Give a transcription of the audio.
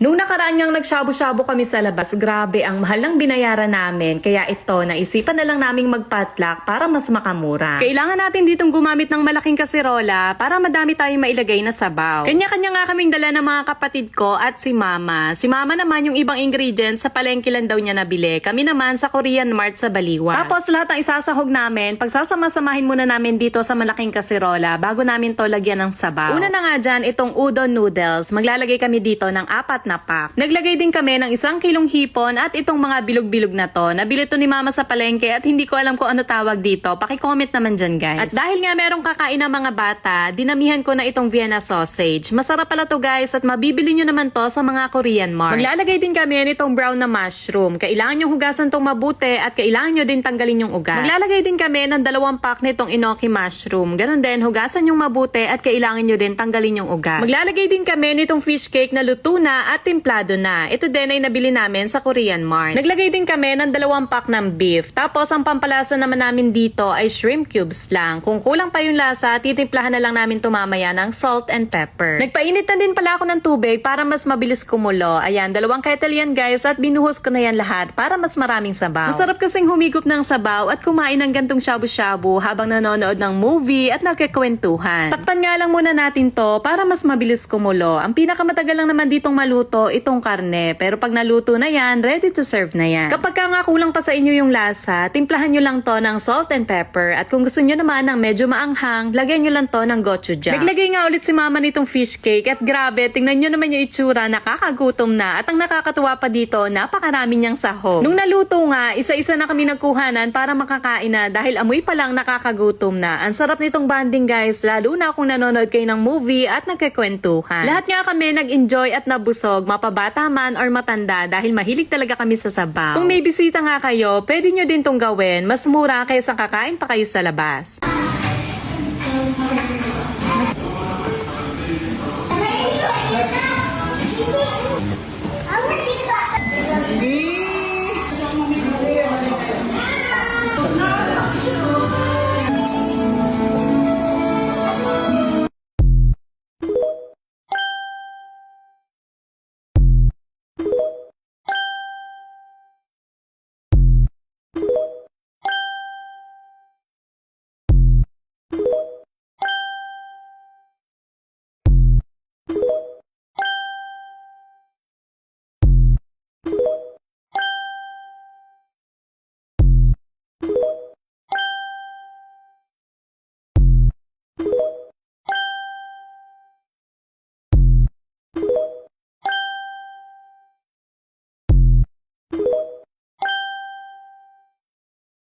Nung nakaraan ngang nagshabu-shabu kami sa labas, grabe ang mahal ng binayaran namin. Kaya ito, naisipan na lang naming magpatlak para mas makamura. Kailangan natin ditong gumamit ng malaking kaserola para madami tayong mailagay na sabaw. Kanya-kanya nga kaming dala ng mga kapatid ko at si mama. Si mama naman yung ibang ingredients sa palengke lang daw niya nabili. Kami naman sa Korean Mart sa Baliwa. Tapos lahat ng isasahog namin, pagsasama-samahin muna namin dito sa malaking kaserola bago namin to lagyan ng sabaw. Una na nga dyan, itong udon noodles. Maglalagay kami dito ng apat na pack. Naglagay din kami ng isang kilong hipon at itong mga bilog-bilog na to. Nabili to ni mama sa palengke at hindi ko alam kung ano tawag dito. Pakicomment naman dyan guys. At dahil nga merong kakain ng mga bata, dinamihan ko na itong Vienna sausage. Masarap pala to guys at mabibili nyo naman to sa mga Korean mart. Maglalagay din kami nitong brown na mushroom. Kailangan yung hugasan tong mabuti at kailangan nyo din tanggalin yung ugat. Maglalagay din kami ng dalawang pack nitong inoki mushroom. Ganon din, hugasan yung mabuti at kailangan nyo din tanggalin yung ugat. Maglalagay din kami nitong fish cake na luto na at timplado na. Ito din ay nabili namin sa Korean Mart. Naglagay din kami ng dalawang pack ng beef. Tapos ang pampalasa naman namin dito ay shrimp cubes lang. Kung kulang pa yung lasa, titimplahan na lang namin tumamaya ng salt and pepper. Nagpainit na din pala ako ng tubig para mas mabilis kumulo. Ayan, dalawang kettle yan guys at binuhos ko na yan lahat para mas maraming sabaw. Masarap kasing humigop ng sabaw at kumain ng gantong shabu-shabu habang nanonood ng movie at nagkikwentuhan. Takpan nga lang muna natin to para mas mabilis kumulo. Ang pinakamatagal lang naman ditong maluto itong karne. Pero pag naluto na yan, ready to serve na yan. Kapag ka nga kulang pa sa inyo yung lasa, timplahan nyo lang to ng salt and pepper. At kung gusto nyo naman ng medyo maanghang, lagyan nyo lang to ng gochujang. Naglagay nga ulit si mama nitong fish cake at grabe, tingnan nyo naman yung itsura, nakakagutom na. At ang nakakatuwa pa dito, napakarami niyang sahog. Nung naluto nga, isa-isa na kami nagkuhanan para makakain na dahil amoy pa lang nakakagutom na. Ang sarap nitong banding guys, lalo na kung nanonood kayo ng movie at nagkikwentuhan. Lahat nga kami nag-enjoy at nabusog, mapabata man or matanda dahil mahilig talaga kami sa sabaw. Kung may bisita nga kayo, pwede nyo din tong gawin. Mas mura kaysa kakain pa kayo sa labas.